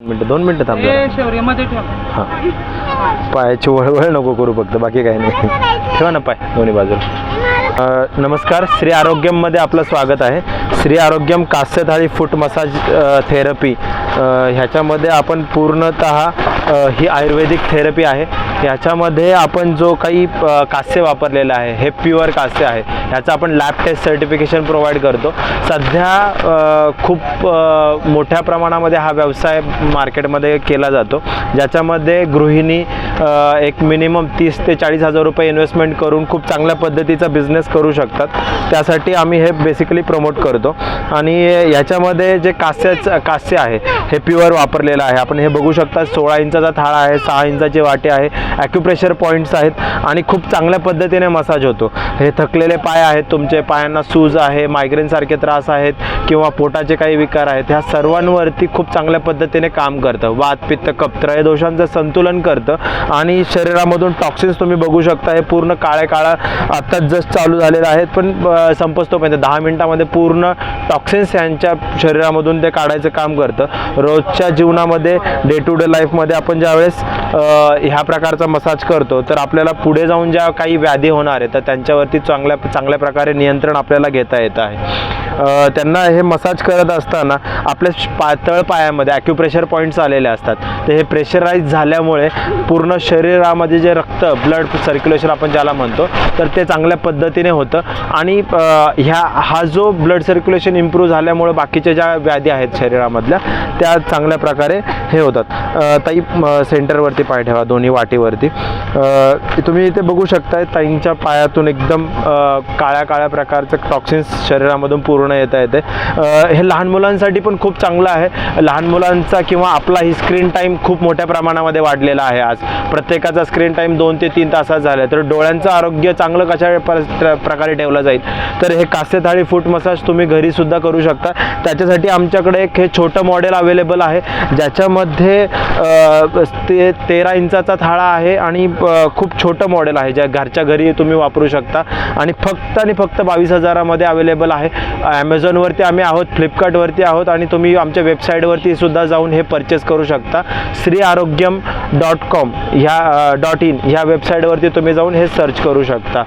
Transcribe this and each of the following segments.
मिनटं दोन मिनटं थांब जरा. शौर्यमध्ये ठेव हां. पायाची वळवळ नको करू फक्त बाकी काही नाही. ठेवा ना पाय दोन्ही बाजूला. नमस्कार श्री आरोग्यममध्ये आपलं स्वागत आहे. श्री आरोग्यम कास्य थाळी फूट मसाज थेरपी. ह्याच्यामध्ये आपण पूर्णत ही आयुर्वेदिक थेरपी आहे. ह्याच्यामध्ये आपण जो काही कास्य वापरलेला आहे हे प्युअर कास्य आहे ह्याचं आपण लॅब टेस्ट सर्टिफिकेशन प्रोव्हाइड करतो. सध्या खूप मोठ्या प्रमाणामध्ये हा व्यवसाय मार्केटमध्ये केला जातो. ज्याच्यामध्ये गृहिणी एक मिनिमम तीस ते चाळीस हजार रुपये इन्व्हेस्टमेंट करून खूप चांगल्या पद्धतीचा बिझनेस करू शकतात. त्यासाठी आम्ही हे बेसिकली प्रमोट करतो. आणि ह्याच्यामध्ये जे कास्याचं कास्य आहे हे प्युअर वापरलेलं आहे. आपण हे बघू शकता सोळा इंचाचा थाळा आहे सहा इंचाची वाटी आहे ॲक्युप्रेशर पॉईंट्स आहेत आणि खूप चांगल्या पद्धतीने मसाज होतो. हे थकलेले पाय आहेत तुमचे पायांना सूज आहे मायग्रेनसारखे त्रास आहेत किंवा पोटाचे काही विकार आहेत ह्या सर्वांवरती खूप चांगल्या पद्धतीने काम करतं. वात पित्त कप्त्र हे दोषांचं संतुलन करतं. आणि शरीरामधून टॉक्सिन्स तुम्ही बघू शकता हे पूर्ण काळे काळा आत्ताच जस्ट चालू चालू झालेला आहेत पण अ, संपस्तोपर्यंत दहा मिनिटामध्ये पूर्ण टॉक्सिन्स यांच्या शरीरामधून ते काढायचं काम करतं. रोजच्या जीवनामध्ये डे टू डे लाईफमध्ये आपण ज्यावेळेस ह्या प्रकारचा मसाज करतो तर आपल्याला पुढे जाऊन ज्या काही व्याधी होणार आहे तर त्यांच्यावरती चांगल्या चांगल्या प्रकारे नियंत्रण आपल्याला घेता येत आहे. त्यांना हे मसाज करत असताना आपल्या पातळ पायामध्ये ॲक्युप्रेशर पॉईंट्स आलेले असतात. तर हे प्रेशराईज झाल्यामुळे पूर्ण शरीरामध्ये जे रक्त ब्लड सर्क्युलेशन आपण ज्याला म्हणतो तर ते चांगल्या पद्धतीने होतं. आणि ह्या हा जो ब्लड सर्क्युलेशन इम्प्रूव्ह झाल्यामुळे बाकीच्या ज्या व्याधी आहेत शरीरामधल्या त्या चांगल्या प्रकारे हे होतात. ताई सेंटरवरती पाय ठेवा दोन्ही वाटीवरती. तुम्ही इथे बघू शकताय ताईंच्या पायातून एकदम काळ्या काळ्या प्रकारचं टॉक्सिन्स शरीरामधून पूर्ण येता येते. हे लहान मुलांसाठी पण खूप चांगलं आहे. लहान मुलांचा किंवा आपला ही स्क्रीन टाईम खूप मोठ्या प्रमाणामध्ये वाढलेला आहे आज. प्रत्येकाचा स्क्रीन टाईम दोन ते तीन तासात झाला तर डोळ्यांचं आरोग्य चांगलं कशा प्र- प्रकारे ठेवलं जाईल? तर हे कासे थाळी फूट मसाज तुम्ही घरी सुद्धा करू शकता. त्याच्यासाठी आमच्याकडे एक हे छोटं मॉडेल अवेलेबल आहे. ज्याच्यामध्ये ते तेरा इंचाचा थाळा आहे आणि खूप छोटं मॉडेल आहे. ज्या घरच्या घरी तुम्ही वापरू शकता. आणि फक्त आणि फक्त बावीस हजारामध्ये अवेलेबल आहे. ॲमेझॉनवरती आम्ही आहोत फ्लिपकार्टवरती आहोत आणि तुम्ही आमच्या वेबसाईटवरती सुद्धा जाऊन हे परचेस करू शकता. श्री आरोग्यम डॉट कॉम ह्या डॉट इन ह्या वेबसाईटवरती तुम्ही जाऊन हे सर्च करू शकता.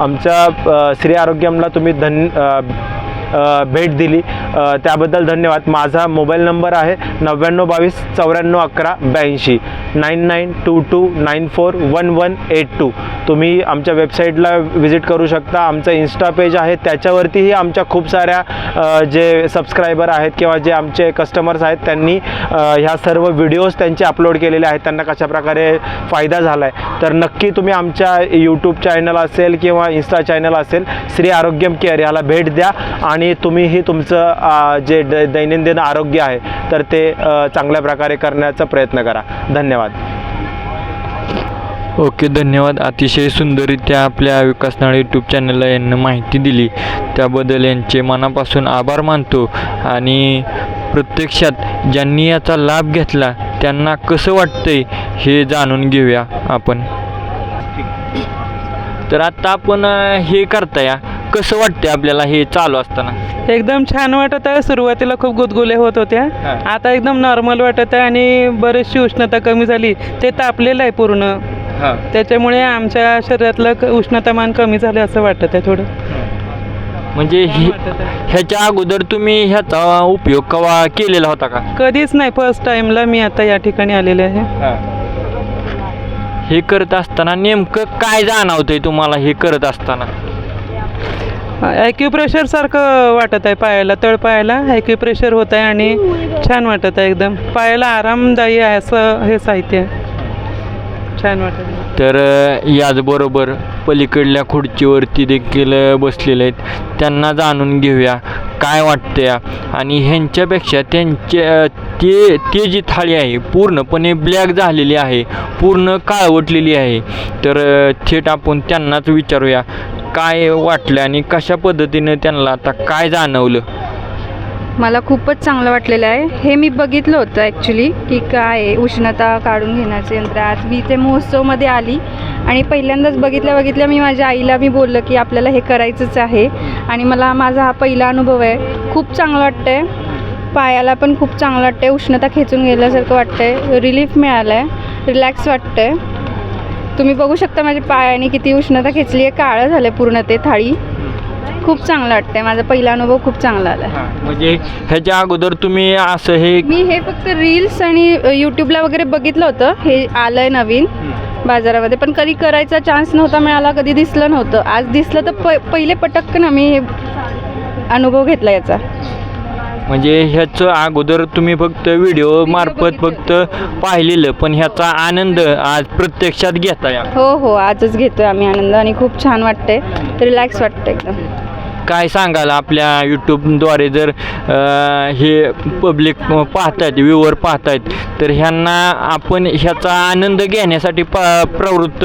आमच्या श्री आरोग्यमला तुम्ही धन भेट दिली. त्याबद्दल धन्यवाद. माझा मोबाईल नंबर आहे नव्याण्णव बावीस चौऱ्याण्णव अकरा ब्याऐंशी. Nine nine two two nine four one one eight two. तुम्ही आमच्या वेबसाईटला व्हिजिट करू शकता. आमचं इन्स्टा पेज आहे. त्याच्यावरतीही आमच्या खूप साऱ्या जे सबस्क्रायबर आहेत किंवा जे आमचे कस्टमर्स आहेत त्यांनी ह्या सर्व व्हिडिओज त्यांचे अपलोड केलेले आहेत. त्यांना कशाप्रकारे फायदा झाला आहे तर नक्की तुम्ही आमच्या यूट्यूब चॅनल असेल किंवा इन्स्टा चॅनल असेल श्री आरोग्यम केअर याला भेट द्या आणि तुम्हीही तुमचं जे द दैनंदिन आरोग्य आहे तर ते चांगल्या प्रकारे करण्याचा प्रयत्न करा. धन्यवाद. ओके धन्यवाद. अतिशय सुंदररित्या आपल्या विकासनाळ यूट्यूब चॅनलला यांना माहिती दिली. त्याबद्दल यांचे मनापासून आभार मानतो आणि प्रत्यक्षात ज्यांनी याचा लाभ घेतला त्यांना कसं वाटतंय हे जाणून घेऊया आपण. तर आता आपण हे हे या कसं वाटतंय आपल्याला हे चालू असताना? एकदम छान वाटत आहे. सुरुवातीला खूप गुदगुले होत होत्या. हा. आता एकदम नॉर्मल वाटत आहे आणि बरीचशी उष्णता कमी झाली. ते तापलेलं आहे पूर्ण. हां. त्याच्यामुळे आमच्या शरीरातलं क- उष्णतामान कमी झालं असं वाटत आहे थोडं. म्हणजे हे. ह्याच्या अगोदर तुम्ही ह्याचा उपयोग कवा केलेला होता का? कधीच नाही. फर्स्ट टाइमला मी आता या ठिकाणी आलेले आहे. हे करत असताना नेमकं काय जाणवतंय तुम्हाला हे करत असताना? ॲक्युप्रेशरसारखं वाटत आहे पायाला तळ पायाला. ॲक्युप्रेशर होत आहे आणि छान वाटत आहे एकदम. पायाला आरामदायी आहे असं हे साहित्य. छान वाटत तर याचबरोबर पलीकडल्या खुर्चीवरती देखील बसलेले आहेत. त्यांना जाणून घेऊया काय वाटतं या आणि ह्यांच्यापेक्षा त्यांच्या ते ते जी थाळी आहे पूर्णपणे ब्लॅक झालेली आहे पूर्ण काळवटलेली आहे. तर थेट आपण त्यांनाच विचारूया. काय वाटलं आणि कशा पद्धतीनं त्यांना आता काय जाणवलं? मला खूपच चांगलं वाटलेलं आहे. हे मी बघितलं होतं ॲक्च्युली की काय उष्णता काढून घेण्याचं यंत्र. आज मी इथे महोत्सवमध्ये आली आणि पहिल्यांदाच बघितल्या बघितल्या मी माझ्या आईला मी बोललं की आपल्याला हे करायचंच आहे. आणि मला माझा हा पहिला अनुभव आहे. खूप चांगलं वाटतं आहे पायाला पण खूप चांगलं वाटतं आहे उष्णता खेचून गेल्यासारखं वाटतं आहे रिलीफ मिळालं आहे रिलॅक्स वाटतं आहे तुम्ही बघू शकता माझ्या पायाने किती उष्णता खेचली आहे. काळं झालं पूर्ण ते थाळी. खूप चांगलं वाटतंय. माझा पहिला अनुभव खूप चांगला आला. म्हणजे ह्याच्या अगोदर तुम्ही असं हे मी हे फक्त रील्स आणि यूट्यूबला वगैरे बघितलं होतं. हे आलं आहे नवीन बाजारामध्ये. पण कधी करायचा चान्स नव्हता मिळाला कधी दिसलं नव्हतं. आज दिसलं तर प पहिले पटकन मी हे अनुभव घेतला याचा. म्हणजे ह्याचं अगोदर तुम्ही फक्त व्हिडिओ मार्फत फक्त पाहिलेलं पण ह्याचा आनंद आज प्रत्यक्षात घेताय हो हो आजच घेतोय आम्ही आनंद आणि खूप छान वाटतंय. रिलॅक्स वाटतं एकदम. काय सांगाल आपल्या यूट्यूबद्वारे जर हे पब्लिक पाहतायत व्ह्यूवर पाहतायत तर ह्यांना आपण ह्याचा आनंद घेण्यासाठी प प्रवृत्त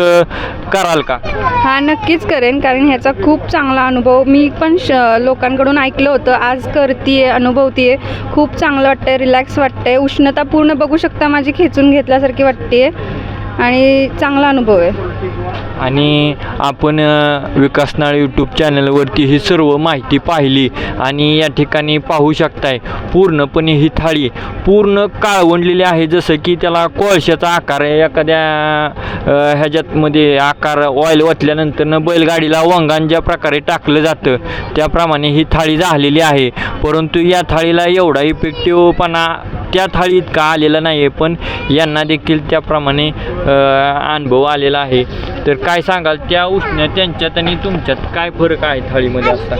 कराल का? हा नक्कीच करेन कारण ह्याचा खूप चांगला अनुभव मी पण श लोकांकडून ऐकलं होतं आज करतीये अनुभवतीये खूप चांगलं वाटतंय रिलॅक्स वाटतंय उष्णता पूर्ण बघू शकता माझी खेचून घेतल्यासारखी वाटते आणि चांगला अनुभव आहे. आणि आपण विकासनाळ यूट्यूब चॅनलवरती ही सर्व माहिती पाहिली आणि या ठिकाणी पाहू शकताय पूर्णपणे ही थाळी पूर्ण काळवंडलेली आहे. जसं की त्याला कोळशाचा आकार एखाद्या ह्याच्यातमध्ये आकार ऑइल ओतल्यानंतरनं बैलगाडीला वंगान ज्या प्रकारे टाकलं जातं त्याप्रमाणे ही थाळी झालेली आहे. परंतु या थाळीला एवढा इफेक्टिव्हपणा त्या थाळीत का आलेला नाही आहे पण यांना देखील त्याप्रमाणे अनुभव आलेला आहे. तर काय सांगाल त्या उष्ण त्यांच्यात आणि तुमच्यात काय फरक आहे थाळीमध्ये असता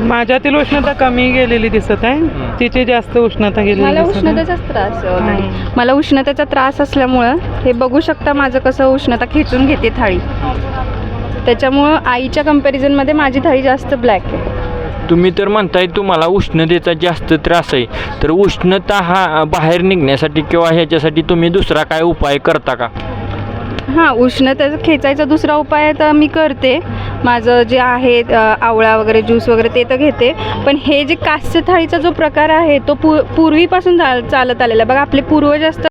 माझ्यातील उष्णता कमी गेलेली दिसत आहे. तिची जास्त उष्णता गेलेली मला. उष्णतेचाच त्रास. मला उष्णतेचा त्रास असल्यामुळं हे बघू शकता माझं कसं उष्णता खेचून घेते थाळी. त्याच्यामुळं आईच्या कम्पॅरिझनमध्ये माझी थाळी जास्त ब्लॅक आहे. तुम्ही तर म्हणताय तुम्हाला उष्णतेचा जास्त त्रास आहे. तर उष्णता हा बाहेर निघण्यासाठी किंवा ह्याच्यासाठी तुम्ही दुसरा काय उपाय करता का? हां उष्णतेचा खेचायचा दुसरा उपाय तर मी करते. माझं जे आहे आवळा वगैरे ज्यूस वगैरे ते तर घेते. पण हे जे कास्य थाळीचा जो प्रकार आहे तो पू पूर्वीपासून चाल चालत आलेला आहे. बघा आपले पूर्वज असतात